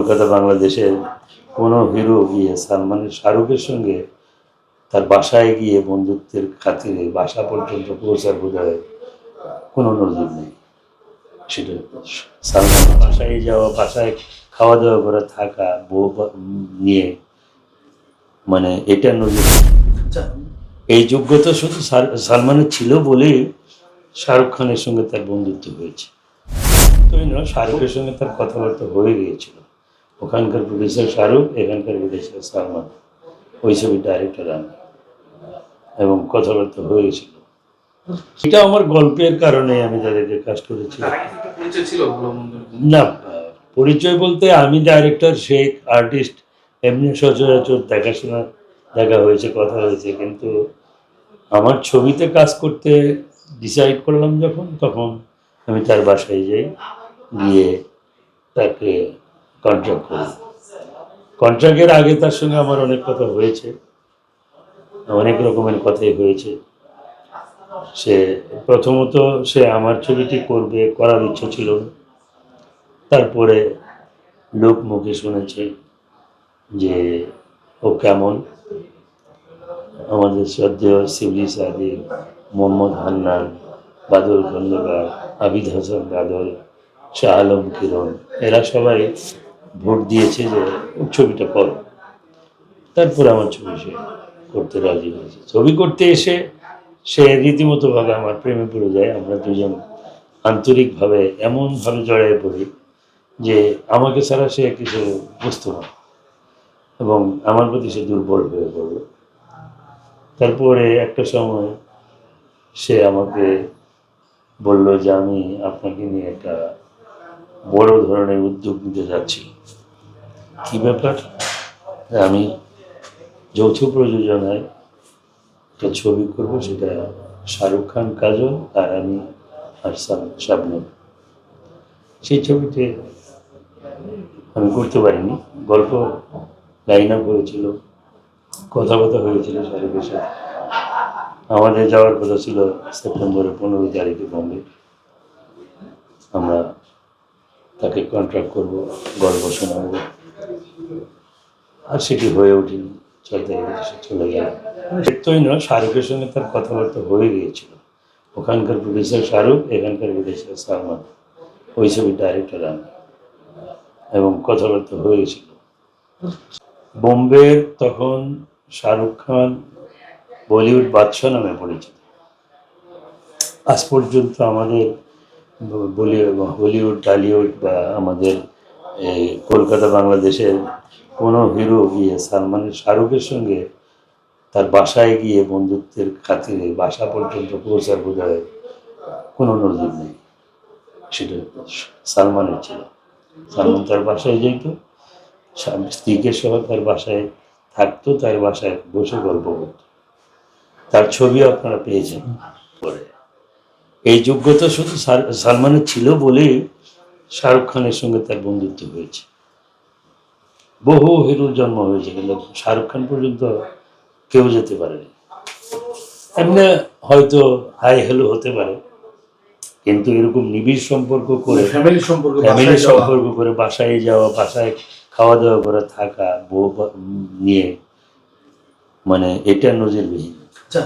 কলকাতা বাংলাদেশের কোনো হিরো গিয়ে সালমানের শাহরুখের সঙ্গে তার বাসায় গিয়ে বন্ধুত্বের খাতিরে বাসা পর্যন্ত পৌঁছার বোধ কোনো নজির নেই। সেটা সালমান বাসায় যাওয়া বাসায় খাওয়া দাওয়া করে থাকা বউ নিয়ে মানে এটা নজির। আচ্ছা এই যোগ্যতা শুধু সালমানের ছিল বলেই শাহরুখ খানের সঙ্গে তার বন্ধুত্ব হয়েছে। শাহরুখের সঙ্গে তার কথাবার্তা হয়ে গিয়েছিল। ওখানকার প্রফেসর শাহরুখ এখানকার প্রডিউসার সালমান। ওই ছবির ডাইরেক্টর আমি এবং কথাবার্তা হয়েছিল এটা আমার গল্পের কারণে আমি তাদেরকে কাজ করেছি। না পরিচয় বলতে আমি ডাইরেক্টর শেখ আর্টিস্ট এমনি সচরাচর দেখাশোনা দেখা হয়েছে কথা হয়েছে। কিন্তু আমার ছবিতে কাজ করতে ডিসাইড করলাম যখন তখন আমি তার বাসায় যাই গিয়ে তাকে কন্ট্রাক্ট করি। কন্ট্রাক্টের আগে তার সঙ্গে আমার অনেক কথা হয়েছে। অনেক রকমের কথাই হয়েছে। সে প্রথমত সে আমার ছবিটি করবে, করার ইচ্ছা ছিল। তারপরে লোক মুখে শুনেছে যে ও কেমন। আমাদের শ্রদ্ধেয় শিবলি সাদিক মোহাম্মদ হান্নান, বাদল খন্দকার, আবিদ হাসান বাদল, শাহ আলম কিরণ, এরা সবাই ভোট দিয়েছে যে ছবিটা করো তারপর আমার ছবি সে করতে রাজি হয়েছে। ছবি করতে এসে সে রীতিমতোভাবে আমার প্রেমে পড়ে যায়। আমরা দুজন আন্তরিকভাবে এমনভাবে জড়ায় পড়ি যে আমাকে ছাড়া সে কিছু বুঝতো না এবং আমার প্রতি সে দুর্বল হয়ে পড়ল তারপরে একটা সময় সে আমাকে বলল যে আমি আপনাকে নিয়ে একটা বড় ধরনের উদ্যোগ নিতে যাচ্ছি। কি ব্যাপার? আমি যৌথ প্রযোজনায় একটা ছবি করব, সেটা শাহরুখ খান কাজল আর আমি আর সাব- শাবনূর। সেই ছবিতে আমি করতে পারিনি। গল্প লাইন আপ হয়েছিল কথাবার্তা হয়েছিল শাহরুখের সাথে। আমাদের যাওয়ার কথা ছিল সেপ্টেম্বরের পনেরো তারিখে বম্বে। আমরা তাকে কন্ট্রাক্ট করব, গল্প শোনাবো। আর সেটি হয়ে ওঠেনি। তারিখে সে চলে গেল। দেখতই না শাহরুখের সঙ্গে তার কথাবার্তা হয়ে গিয়েছিল। ওখানকার প্রডিউসার শাহরুখ, এখানকার প্রডিউসার সালমান। ওই ছবির ডাইরেক্টর আমি। এবং কথাবার্তা হয়ে হয়েছিল বোম্বের তখন শাহরুখ খান বলিউড বাদশাহ নামে পরিচিত। আজ পর্যন্ত আমাদের হলিউড, টালিউড বা আমাদের এই কলকাতা, বাংলাদেশের কোনো হিরো গিয়ে সালমানের শাহরুখের সঙ্গে তার বাসায় গিয়ে বন্ধুত্বের খাতিরে বাসা পর্যন্ত পৌঁছার বোধ হয় কোনো নজির নেই। সেটা সালমানের ছিল। সালমান তার বাসায় যেত স্ত্রীকে সহ তার বাসায় থাকতো, তার বাসায় বসে গল্প করতো। তার ছবি আপনারা পেয়েছেন। পরে এই যোগ্যতা শুধু সালমানের ছিল বলেই শাহরুখ খানের সঙ্গে তার বন্ধুত্ব হয়েছে। বহু হিরোর জন্ম হয়েছে কিন্তু শাহরুখ খান পর্যন্ত কেউ যেতে পারেনি। এমনি হয়তো হাই হ্যালো হতে পারে কিন্তু এরকম নিবিড় সম্পর্ক করে ফ্যামিলি সম্পর্ক ফ্যামিলি সম্পর্ক করে বাসায় যাওয়া বাসায় খাওয়া দাওয়া করে থাকা বউ নিয়ে মানে এটা নজিরবিহীন। আচ্ছা